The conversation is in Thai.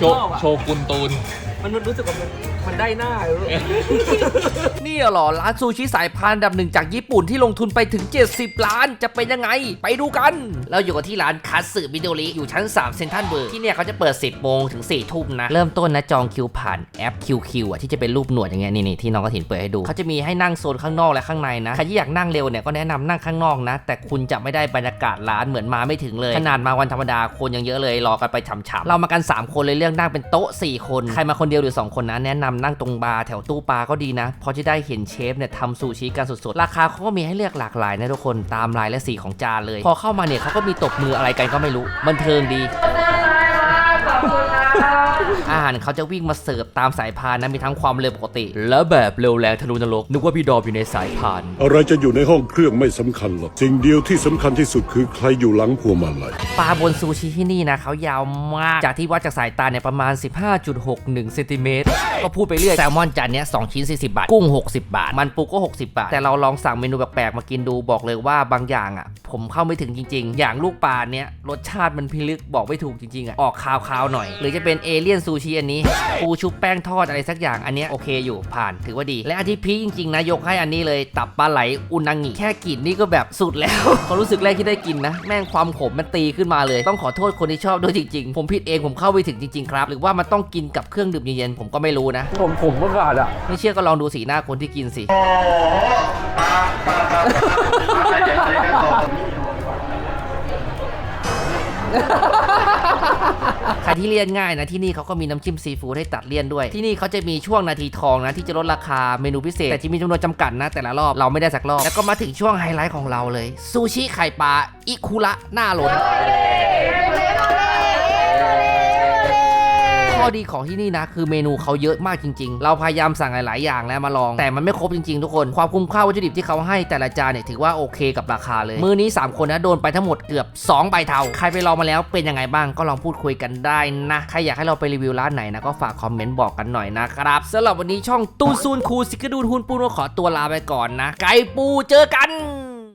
โชชอบอะโชกุนตูน มันรู้สึกว่ามันมันได้หน้าเลยนี่เหรอ ร้านซูชิสายพันดับหนึ่งจากญี่ปุ่นที่ลงทุนไปถึง 70 ล้านจะเป็นยังไง ไปดูกัน เราอยู่กันที่ร้านคัตสึมิโดริอยู่ชั้น 3 เซนทันเวิร์ที่เนี่ยเขาจะเปิด 10โมงถึง 4 ทุ่มนะ เริ่มต้นนะจองคิวผ่านแอป QQ อะที่จะเป็นรูปหนวดอย่างเงี้ยนี่ๆที่น้องกระถินเปิดให้ดูเขาจะมีให้นั่งโซนข้างนอกและข้างในนะใครที่อยากนั่งเร็วเนี่ยก็แนะนำนั่งข้างนอกนะ แต่คุณจะไม่ได้บรรยากาศร้านเหมือนมาไม่ถึงเลยขนาดมาวันธรรมดาคนยังเยอะเลยรอกันไปฉ่ำๆเรามากัน 3 คนเลยเลือกนั่งเป็นโต๊ะ 4 คนใครมาคนเดียวหรือ 2 คนนะแนะนำนั่งตรงบาร์แถวตู้ปลาก็ดีนะเพราะจะได้เห็นเชฟเนี่ยทำซูชิกันสดๆ ราคาเขาก็มีให้เลือกหลากหลายนะทุกคนตามลายและสีของจานเลย พอเข้ามาเนี่ยเขาก็มีตบมืออะไรกันก็ไม่รู้บันเทิงดี อาหารเขาจะวิ่งมาเสิร์ฟตามสายพานนะมีทั้งความเร็วปกติ และแบบเร็วแรงทะลุนรกนึกว่าพี่ดอมอยู่ในสายพาน อะไรจะอยู่ในห้องเครื่องไม่สำคัญหรอก สิ่งเดียวที่สำคัญที่สุดคือใครอยู่หลังพวงมาลัย ปลาบนซูชิที่นี่นะเขายาวมาก จากที่วัดจากสายตาเนี่ยประมาณ 15.61เซนติเมตรก็พูดไปเรื่อยแซลมอนจานเนี้ย2ชิ้น 40 บาท กุ้ง 60 บาท มันปูก็ 60 บาท แต่เราลองสั่งเมนูแปลกๆ มากินดูบอกเลยว่าบางอย่างอะ ผมเข้าไม่ถึงจริง ๆ อย่างลูกปลาเนี้ยรสชาติมันพิลึกบอกไม่ถูกจริงๆอะออกคาวๆหน่อย หรือจะเป็นเอเลี่ยนซูชิอันนี้ปูชุบแป้งทอดอะไรสักอย่างอันเนี้ยโอเคอยู่ผ่านถือว่าดี และอันที่พีคจริงๆนะยกให้อันนี้เลยตับปลาไหลอุนางิแค่กลิ่นนี่ก็แบบสุดแล้วความรู้สึกแรกที่ได้กินนะ แม่งความขมมันตีขึ้นมาเลย ต้องขอโทษคนที่ชอบด้วยจริงๆ ผมผิดเองผมเข้าไม่ถึงจริงๆครับ หรือว่ามันต้องกินกับเครื่องดื่มเย็นๆผมก็ไม่รู้นะ ผมผมก็ขาดอะไม่เชื่อก็ลองดูสีหน้าคนที่กินสิ ใครที่เลี่ยนง่ายนะที่นี่เขาก็มีน้ำจิ้มซีฟู้ดให้ตัดเลี่ยนด้วย ที่นี่เขาจะมีช่วงนาทีทองนะที่จะลดราคาเมนูพิเศษแต่ที่มีจำนวนจำกัดนะ แต่ละรอบเราไม่ได้สักรอบแล้วก็มาถึงช่วงไฮไลท์ของเราเลยซูชิไข่ปลาอิคุระหน้าล้น ข้อดีของที่นี่นะ คือเมนูเขาเยอะมากจริง ๆ เราพยายามสั่งหลาย ๆ อย่างแล้วมาลอง แต่มันไม่ครบจริง ๆ ทุกคน ความคุ้มค่าวัตถุดิบที่เขาให้แต่ละจานเนี่ยถือว่าโอเคกับราคาเลย มื้อนี้ 3 คนนะโดนไปทั้งหมดเกือบ 2 ใบเทา ใครไปลองมาแล้วเป็นยังไงบ้างก็ลองพูดคุยกันได้นะ ใครอยากให้เราไปรีวิวร้านไหนนะก็ฝากคอมเมนต์บอกกันหน่อยนะครับสำหรับวันนี้ช่องตูนซูนคูซิกดูนฮุนปูนก็ขอตัวลาไปก่อนนะ ไก่ปูเจอกัน